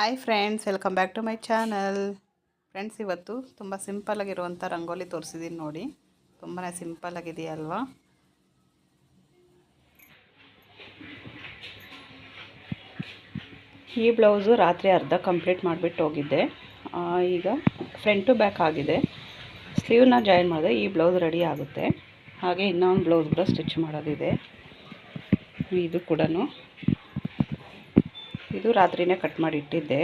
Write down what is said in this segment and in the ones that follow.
Hi friends welcome back to my channel friends ಇವತ್ತು ತುಂಬ ಸಿಂಪಲ್ಲಾಗಿರುವಂಥ ರಂಗೋಲಿ ತೋರಿಸಿದ್ದೀನಿ ನೋಡಿ. ತುಂಬಾ ಸಿಂಪಲ್ಲಾಗಿದೆಯಲ್ವಾ ಈ ಬ್ಲೌಸು ರಾತ್ರಿ ಅರ್ಧ ಕಂಪ್ಲೀಟ್ ಮಾಡಿಬಿಟ್ಟು ಹೋಗಿದ್ದೆ. ಈಗ ಫ್ರಂಟ್ ಟು ಬ್ಯಾಕ್ ಆಗಿದೆ. ಸ್ಲೀವ್ನ ಜಾಯಿನ್ ಮಾಡಿದೆ ಈ ಬ್ಲೌಸ್ ರೆಡಿ ಆಗುತ್ತೆ. ಹಾಗೆ ಇನ್ನೊಂದು ಬ್ಲೌಸ್ ಕೂಡ ಸ್ಟಿಚ್ ಮಾಡೋದಿದೆ. ಇದು ಕೂಡ ಇದು ರಾತ್ರಿನೇ ಕಟ್ ಮಾಡಿ ಇಟ್ಟಿದ್ದೆ.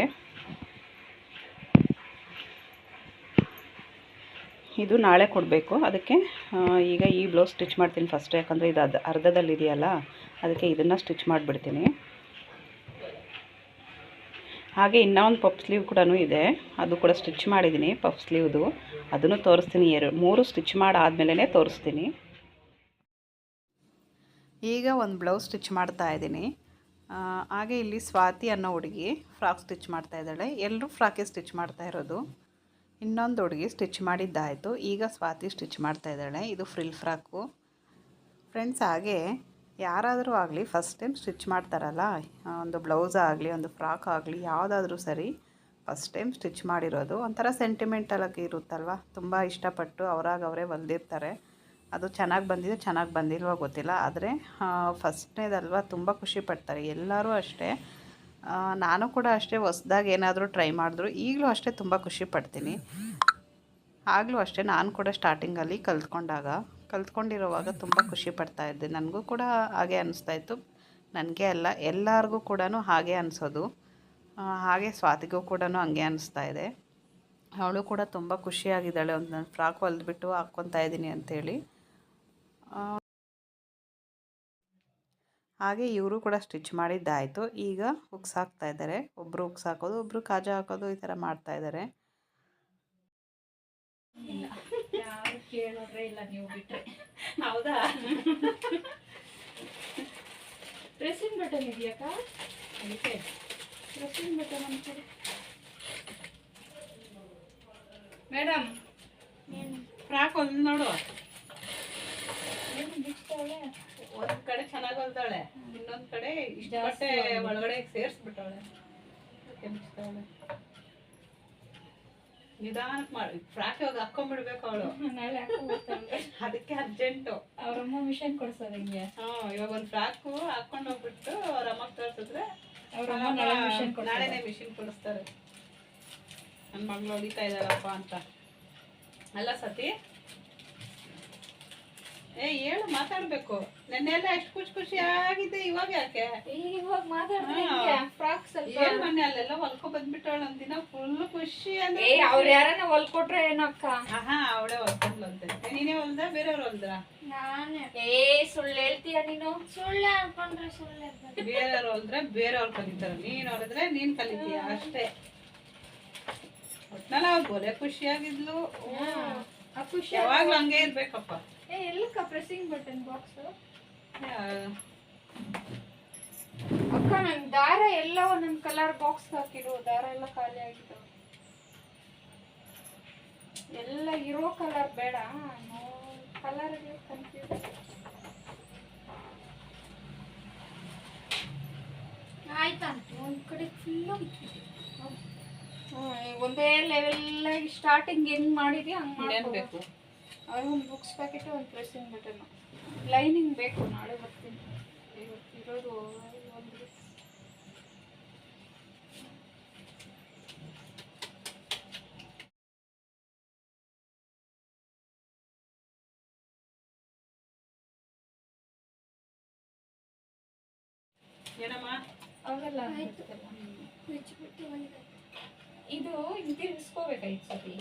ಇದು ನಾಳೆ ಕೊಡಬೇಕು. ಅದಕ್ಕೆ ಈಗ ಈ ಬ್ಲೌಸ್ ಸ್ಟಿಚ್ ಮಾಡ್ತೀನಿ ಫಸ್ಟ್ ಯಾಕಂದರೆ ಇದು ಅದು ಅರ್ಧದಲ್ಲಿದೆಯಲ್ಲ ಅದಕ್ಕೆ ಇದನ್ನು ಸ್ಟಿಚ್ ಮಾಡಿಬಿಡ್ತೀನಿ. ಹಾಗೆ ಇನ್ನೂ ಒಂದು ಪಫ್ ಸ್ಲೀವ್ ಕೂಡ ಇದೆ. ಅದು ಕೂಡ ಸ್ಟಿಚ್ ಮಾಡಿದ್ದೀನಿ ಪಫ್ ಸ್ಲೀವ್ದು ಅದನ್ನು ತೋರಿಸ್ತೀನಿ, ಎರಡು, ಮೂರು ಸ್ಟಿಚ್ ಮಾಡಾದ್ಮೇಲೆ ತೋರಿಸ್ತೀನಿ. ಈಗ ಒಂದು ಬ್ಲೌಸ್ ಸ್ಟಿಚ್ ಮಾಡ್ತಾ ಇದ್ದೀನಿ. ಹಾಗೆ ಇಲ್ಲಿ ಸ್ವಾತಿ ಅನ್ನೋ ಹುಡುಗಿ ಫ್ರಾಕ್ ಸ್ಟಿಚ್ ಮಾಡ್ತಾ ಇದ್ದಾಳೆ. ಎಲ್ಲರೂ ಫ್ರಾಕೆ ಸ್ಟಿಚ್ ಮಾಡ್ತಾ ಇರೋದು. ಇನ್ನೊಂದು ಹುಡುಗಿ ಸ್ಟಿಚ್ ಮಾಡಿದ್ದಾಯಿತು. ಈಗ ಸ್ವಾತಿ ಸ್ಟಿಚ್ ಮಾಡ್ತಾ ಇದ್ದಾಳೆ. ಇದು ಫ್ರಿಲ್ ಫ್ರಾಕು. ಫ್ರೆಂಡ್ಸ್, ಹಾಗೆ ಯಾರಾದರೂ ಆಗಲಿ ಫಸ್ಟ್ ಟೈಮ್ ಸ್ಟಿಚ್ ಮಾಡ್ತಾರಲ್ಲ ಒಂದು ಬ್ಲೌಸ್ ಆಗಲಿ, ಒಂದು ಫ್ರಾಕ್ ಆಗಲಿ, ಯಾವುದಾದ್ರೂ ಸರಿ ಫಸ್ಟ್ ಟೈಮ್ ಸ್ಟಿಚ್ ಮಾಡಿರೋದು. ಒಂಥರ ಸೆಂಟಿಮೆಂಟಲಾಗಿ ಇರುತ್ತಲ್ವ? ತುಂಬ ಇಷ್ಟಪಟ್ಟು ಅವರಾಗ ಅವರೇ ಹೊಲ್ದಿರ್ತಾರೆ. ಅದು ಚೆನ್ನಾಗಿ ಬಂದಿದೆ, ಚೆನ್ನಾಗಿ ಬಂದಿಲ್ವೋ ಗೊತ್ತಿಲ್ಲ. ಆದರೆ ಫಸ್ಟ್ನೇದಲ್ವ ತುಂಬ ಖುಷಿ ಪಡ್ತಾರೆ. ಎಲ್ಲರೂ ಅಷ್ಟೇ. ನಾನು ಕೂಡ ಅಷ್ಟೇ ಹೊಸ್ದಾಗಿ ಏನಾದರೂ ಟ್ರೈ ಮಾಡಿದ್ರು. ಈಗಲೂ ಅಷ್ಟೇ ತುಂಬ ಖುಷಿ ಪಡ್ತೀನಿ. ಆಗಲೂ ಅಷ್ಟೇ ನಾನು ಕೂಡ ಸ್ಟಾರ್ಟಿಂಗಲ್ಲಿ ಕಲ್ತ್ಕೊಂಡಾಗ, ಕಲ್ತ್ಕೊಂಡಿರುವಾಗ ತುಂಬ ಖುಷಿ ಪಡ್ತಾ ಇದ್ದೆ. ನನಗೂ ಕೂಡ ಹಾಗೆ ಇತ್ತು. ನನಗೆ ಅಲ್ಲ, ಎಲ್ಲರಿಗೂ ಕೂಡ ಹಾಗೆ ಅನಿಸೋದು. ಹಾಗೆ ಸ್ವಾತಿಗೂ ಕೂಡ ಹಂಗೆ ಅನಿಸ್ತಾ ಇದೆ. ಅವಳು ಕೂಡ ತುಂಬ ಖುಷಿಯಾಗಿದ್ದಾಳೆ. ಒಂದು ನಾನು ಫ್ರಾಕ್ ಹೊಲಿದ್ಬಿಟ್ಟು ಹಾಕ್ಕೊತಾ ಇದ್ದೀನಿ ಅಂಥೇಳಿ ಹಾಗೆ ಇವರು ಕೂಡ ಸ್ಟಿಚ್ ಮಾಡಿದ್ದಾಯಿತು. ಈಗ ಹುಕ್ಸ್ ಹಾಕ್ತಾ ಇದ್ದಾರೆ. ಒಬ್ಬರು ಹುಕ್ಸ್ ಹಾಕೋದು ಒಬ್ಬರು ಕಾಜಾ ಹಾಕೋದು ಈ ಥರ ಮಾಡ್ತಾ ಇದ್ದಾರೆ. ಯಾರು ಕೇಳೋದ್ರೆ ಇಲ್ಲ ನೀವು ಬಿಟ್ರೆ ಹೌದಾ ಡ್ರೆಸ್ಸಿಂಗ್ ಬಟನ್ ಇದೆಯಾಕ ಅದಕ್ಕೆ ಡ್ರೆಸ್ಸಿಂಗ್ ಬಟನ್ ಅಂತಾರೆ ಮೇಡಮ್ ಫ್ರಾಕ್ ಒಂದು ನೋಡು ಒಂದ್ ಕಡೆ ಚೆನ್ನಾಗಿ ಹೊಲ್ದಾಳೆ ಇನ್ನೊಂದ್ ಕಡೆ ಇಷ್ಟ ಬಟ್ಟೆ ಒಳಗಡೆ ಸೇರಿಸ್ಬಿಟ್ಟವಳೆ. ಕೆಮ್ಸ್ತಾಳೆ ನಿಧಾನಕ್ಕೆ ಮಾಡಿ ಫ್ರಾಕ್ ಇವಾಗ ಹಾಕೊಂಡ್ಬಿಡ್ಬೇಕು ಅವಳು. ನಾಳೆ ಅದಕ್ಕೆ ಅರ್ಜೆಂಟು. ಅವ್ರಮ್ಮ ಮಿಷನ್ ಕೊಡ್ಸೋದು ಹಿಂಗೆ. ಹಾ ಇವಾಗ ಒಂದ್ ಫ್ರಾಕು ಹಾಕೊಂಡು ಹೋಗ್ಬಿಟ್ಟು ಅವ್ರ ಅಮ್ಮ ತೋರ್ಸಿದ್ರೆ ನಾಳೆನೆ ಮಿಷಿನ್ ಕೊಡಿಸ್ತಾರೆ. ನನ್ನ ಮಗಳು ಹೊಡಿತಾ ಇದ್ದಾರಪ್ಪ ಅಂತ. ಅಲ್ಲ ಸತಿ? ಏ ಹೇಳು ಮಾತಾಡ್ಬೇಕು. ನೆನ್ನೆಲ್ಲ ಎಷ್ಟು ಖುಷಿ ಖುಷಿ ಆಗಿದೆ ಇವಾಗ ಯಾಕೆ? ಇವಾಗ ಹಾ. ಫ್ರಾಕ್ ಸ್ವಲ್ಪ. ಏನ್ ಮೊನ್ನೆ ಅಲ್ಲೆಲ್ಲ ಹೊಲ್ಕೊ ಬಂದ್ಬಿಟ್ಟವಳ ಒಂದಿನ ಫುಲ್ ಖುಷಿ ಅಂದ್ರೆ ಅವ್ರ ಯಾರನ್ನ ಹೊಲ್ಕೊಟ್ರೆ ಏನೋ ಅಕ್ಕ ಆಹಾ ಅವಳೆ ಹೊಲ್ಕೊಂಡ್ಲಂತೆ ನೀನೇ ಹೊಲ್ದ ಬೇರೆಯವ್ರು ಹೊಲ್ದ್ರ? ನಾನೇ. ಏ ಸುಳ್ಳು ಹೇಳ್ತೀಯ ನೀನು? ಸುಳ್ಳು ಅನ್ಕೊಂಡ್ರೆ ಸುಳ್ಳು ಬೇರೆಯವ್ರು ಹೊಲ್ದ್ರೆ ಬೇರೆಯವ್ರು ಕಲಿತಾರ. ನೀನ್ ಹೊಲಿದ್ರೆ ನೀನ್ ಕಲಿತೀಯ ಅಷ್ಟೇ. ಒಟ್ನಲ್ಲ ಅವ್ರು ಬೊಲೆ ಖುಷಿಯಾಗಿದ್ಲು. ಯಾವಾಗ್ಲೂ ಹಂಗೆ ಇರ್ಬೇಕಪ್ಪ. ಏ ಎಲ್ಲಕ್ಕ ಪ್ರೆಸ್ಸಿಂಗ್ ಬಟನ್ ಬಾಕ್ಸ್ ಅಕ್ಕ ನನ್ ದಾರ ಎಲ್ಲ ಒಂದೊಂದ್ ಕಲರ್ ಬಾಕ್ಸ್ ಹಾಕಿರು ದಾರ ಎಲ್ಲ ಖಾಲಿ ಆಗಿತ್ತು ಎಲ್ಲ ಇರೋ ಕಲರ್ ಬೇಡ. ಕಲರ್ ಕನ್ಫ್ಯೂಸ್ ಆಯ್ತಂತ ಒಂದು ಕಡೆ ಫುಲ್ ಒಂದೇ ಲೆವೆಲ್ ಸ್ಟಾರ್ಟಿಂಗ್ ಹೆಂಗ್ ಮಾಡಿದ್ಯಾ ಹಂಗ್ ಮಾಡ್ಬೇಕು ಒಂದು ಬುಕ್ಸ್ ಪ್ಯಾಕೆಟ್ ಒಂದು ಪ್ರೆಸ್ಸಿಂಗ್ ಬಟನ್ ಲೈನಿಂಗ್ ಬೇಕು ನಾಳೆ ಬರ್ತೀನಿ. ಇವತ್ತು ಇರೋದು ಒಂದು ಏನಮ್ಮ? ಅವೆಲ್ಲ ಇದು ಹಿಂಗೆ ತಿರ್ಗಿಸ್ಕೋಬೇಕಾಯ್ತು ಸತಿ?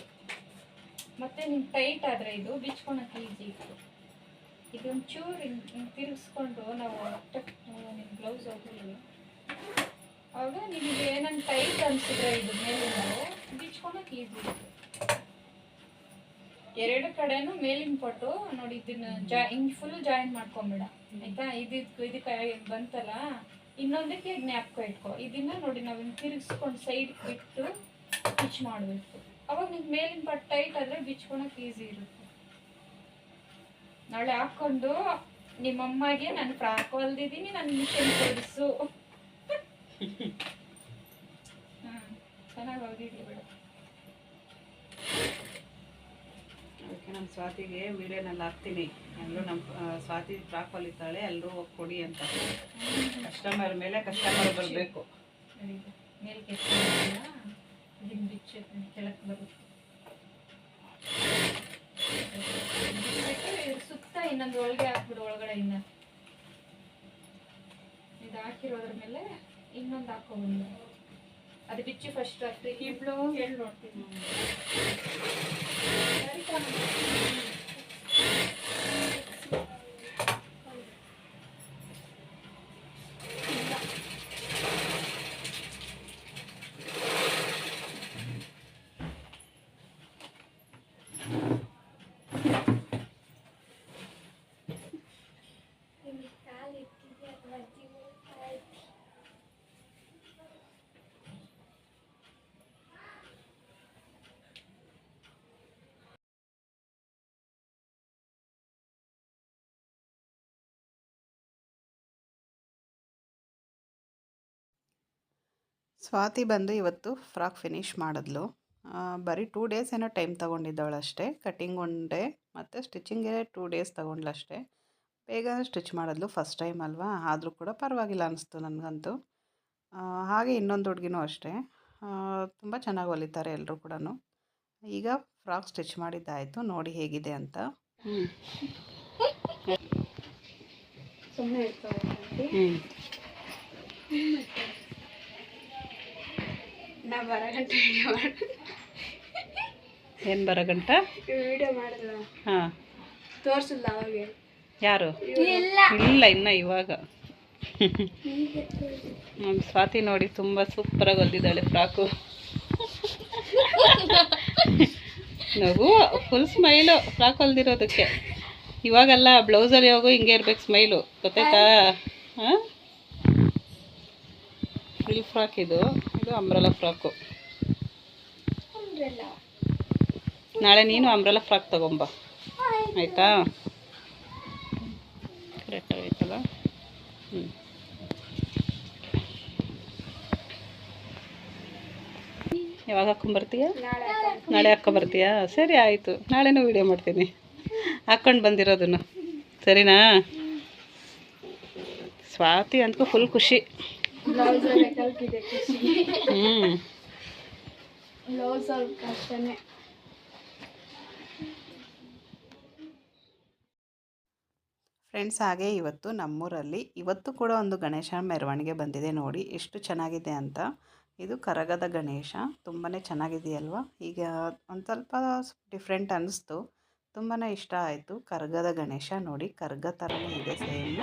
ಮತ್ತೆ ನಿಮ್ಗೆ ಟೈಟ್ ಆದ್ರೆ ಇದು ಬಿಚ್ಕೊಳಕ್ಕೆ ಈಸಿ ಇತ್ತು. ಇದೊಂದು ಚೂರು ತಿರ್ಗಿಸ್ಕೊಂಡು ನಾವು ನಿಮ್ಮ ಬ್ಲೌಸ್ ಹೋಗಲಿ. ಆವಾಗ ನಿಮಗೆ ಏನಂತ ಟೈಟ್ ಅನ್ಸಿದ್ರೆ ಇದು ಮೇಲೆ ನಾವು ಬಿಚ್ಕೊಳಕ್ಕೆ ಈಸಿ ಇತ್ತು. ಎರಡು ಕಡೆನೂ ಮೇಲಿನ ಪಟ್ಟು ನೋಡಿ ಇದನ್ನ ಜಾ, ಹಿಂಗೆ ಫುಲ್ ಜಾಯಿನ್ ಮಾಡ್ಕೊಂಬೇಡ. ಆಯಿತಾ? ಇದಕ್ಕೆ ಇದಕ್ಕೆ ಬಂತಲ್ಲ? ಇನ್ನೊಂದಕ್ಕೆ ಜ್ಞಾಪಕ ಇಟ್ಕೊ. ಇದನ್ನ ನೋಡಿ ನಾವು ತಿರುಗಿಸ್ಕೊಂಡು ಸೈಡ್ ಬಿಟ್ಟು ಸ್ಟಿಚ್ ಮಾಡಬೇಕು. ಅವಾಗ ನಿಮ್ಗೆ ಮೇಲಿನ ಪಟ್ ಟೈಟ್ ಆದರೆ ಬಿಚ್ಕೊಳಕ್ಕೆ ಈಸಿ ಇರುತ್ತೆ. ನಾಳೆ ಹಾಕೊಂಡು ನಿಮ್ಮಮ್ಮಗೆ ನಾನು ಫ್ರಾಕ್ ಹೊಲ್ದಿದ್ದೀನಿ ನಾನು ಮಿಷನ್ ಹ್ಮ್ ಚೆನ್ನಾಗಿ ಹೊಲ್ದಿದ್ವಿ ಬಿಡು. ಅದಕ್ಕೆ ನಮ್ಮ ಸ್ವಾತಿಗೆ ವೀಡಿಯೋನಲ್ಲಿ ಹಾಕ್ತೀನಿ. ಎಲ್ಲರೂ ನಮ್ಮ ಸ್ವಾತಿ ಫ್ರಾಕ್ ಹೊಲಿತಾಳೆ ಎಲ್ಲರೂ ಹೋಗಿ ಕೊಡಿ ಅಂತ. ಕಸ್ಟಮರ್ ಮೇಲೆ ಕಸ್ಟಮರ್ ಬರಬೇಕು. ಇದನ್ನ ಬಿಚ್ಚು ಕೆಳಕ್ಕೆ ಬರುತ್ತೆ ಸುತ್ತ ಇನ್ನೊಂದು ಒಳಗೆ ಹಾಕ್ಬಿಡು ಒಳಗಡೆ ಇನ್ನ. ಇದು ಹಾಕಿರೋದ್ರ ಮೇಲೆ ಇನ್ನೊಂದು ಹಾಕೋಬಂದು ಅದು ಬಿಚ್ಚಿ ಫಸ್ಟ್ ಹಾಕ್ತಿ ಇಬ್ಳು ಹೇಳಿ ನೋಡ್ತೀನಿ. ಸ್ವಾತಿ ಬಂದು ಇವತ್ತು ಫ್ರಾಕ್ ಫಿನಿಶ್ ಮಾಡಿದ್ಲು. ಬರೀ ಟೂ ಡೇಸ್ ಏನೋ ಟೈಮ್ ತೊಗೊಂಡಿದ್ದವಳು ಅಷ್ಟೇ. ಕಟ್ಟಿಂಗ್ ಒನ್ ಡೇ ಮತ್ತು ಸ್ಟಿಚಿಂಗೇ ಟೂ ಡೇಸ್ ತೊಗೊಂಡ್ಲು ಅಷ್ಟೇ. ಬೇಗ ಸ್ಟಿಚ್ ಮಾಡಿದ್ಲು ಫಸ್ಟ್ ಟೈಮ್ ಅಲ್ವಾ? ಆದರೂ ಕೂಡ ಪರವಾಗಿಲ್ಲ ಅನಿಸ್ತು ನನಗಂತೂ. ಹಾಗೆ ಇನ್ನೊಂದು ಹುಡುಗಿನೂ ಅಷ್ಟೇ. ತುಂಬ ಚೆನ್ನಾಗಿ ಹೊಲಿತಾರೆ ಎಲ್ಲರೂ ಕೂಡ ಈಗ ಫ್ರಾಕ್ ಸ್ಟಿಚ್ ಮಾಡಿದ್ದಾಯಿತು. ನೋಡಿ ಹೇಗಿದೆ ಅಂತ. ಸುಮ್ಮನೆ ನಾ ಬರೋ ಗಂಟೆ ಏನು ಬರೋ ಗಂಟ? ವಿಡಿಯೋ ಮಾಡಿದ್ರ ಹಾಂ. ತೋರಿಸಿಲ್ಲ ಅವಾಗೆ. ಯಾರು? ಇಲ್ಲ. ಇಲ್ಲ ಇನ್ನು ಇವಾಗ. ನಮ್ಮ ಸ್ವಾತಿ ನೋಡಿ ತುಂಬ ಸೂಪರಾಗಿ ಹೊಲ್ದಿದ್ದಾಳೆ ಫ್ರಾಕು. ನಗು ಫುಲ್ ಸ್ಮೈಲು ಫ್ರಾಕ್ ಹೊಲ್ದಿರೋದಕ್ಕೆ. ಇವಾಗೆಲ್ಲ ಬ್ಲೌಸಲ್ಲಿ ಹೋಗು ಹಿಂಗೆ ಇರ್ಬೇಕು ಸ್ಮೈಲು ಗೊತ್ತಾಯ್ತಾ? ಹಾಂ? ಫುಲ್ ಫ್ರಾಕ್ ಇದು. ಇದು ಅಂಬ್ರಲ್ಲ ಫ್ರಾಕು ನಾಳೆ ನೀನು ಅಂಬ್ರಲ್ಲ ಫ್ರಾಕ್ ತಗೊಂಬ. ಆಯಿತಾ? ಹ್ಞೂ ಯಾವಾಗ ಹಾಕ್ಕೊಂಬರ್ತೀಯ ನಾಳೆ ನಾಳೆ ಹಾಕ್ಕೊಂಬರ್ತೀಯಾ ಸರಿ ಆಯಿತು. ನಾಳೆನೂ ವೀಡಿಯೋ ಮಾಡ್ತೀನಿ. ಹಾಕ್ಕೊಂಡು ಬಂದಿರೋದನ್ನು. ಸರಿನಾ? ಸ್ವಾತಿ ಅಂತೂ ಫುಲ್ ಖುಷಿ. ಬ್ಲೌಸ್ ಸ್ವಲ್ಪ ಕಷ್ಟನೇ. ಫ್ರೆಂಡ್ಸ್ ಹಾಗೆ ಇವತ್ತು ನಮ್ಮೂರಲ್ಲಿ ಇವತ್ತು ಕೂಡ ಒಂದು ಗಣೇಶ ಮೆರವಣಿಗೆ ಬಂದಿದೆ ನೋಡಿ. ಎಷ್ಟು ಚೆನ್ನಾಗಿದೆ ಅಂತ. ಇದು ಕರಗದ ಗಣೇಶ. ತುಂಬಾ ಚೆನ್ನಾಗಿದೆಯಲ್ವಾ? ಈಗ ಒಂದು ಸ್ವಲ್ಪ ಡಿಫ್ರೆಂಟ್ ಅನ್ನಿಸ್ತು ತುಂಬಾ ಇಷ್ಟ ಆಯಿತು. ಕರಗದ ಗಣೇಶ ನೋಡಿ. ಕರ್ಗ ಥರನೇ ಇದೆ ಸೇಮ್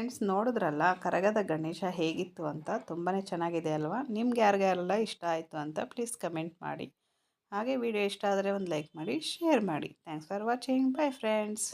ಫ್ರೆಂಡ್ಸ್ ನೋಡಿದ್ರಲ್ಲ, ಕರಗದ ಗಣೇಶ ಹೇಗಿತ್ತು ಅಂತ ತುಂಬಾ ಚೆನ್ನಾಗಿದೆ ಅಲ್ವಾ? ನಿಮ್ಗೆ ಯಾರಿಗಾರೆಲ್ಲ ಇಷ್ಟ ಆಯಿತು ಅಂತ ಪ್ಲೀಸ್ ಕಮೆಂಟ್ ಮಾಡಿ. ಹಾಗೆ ವಿಡಿಯೋ ಇಷ್ಟ ಆದರೆ ಒಂದು ಲೈಕ್ ಮಾಡಿ ಶೇರ್ ಮಾಡಿ. Thanks for watching bye friends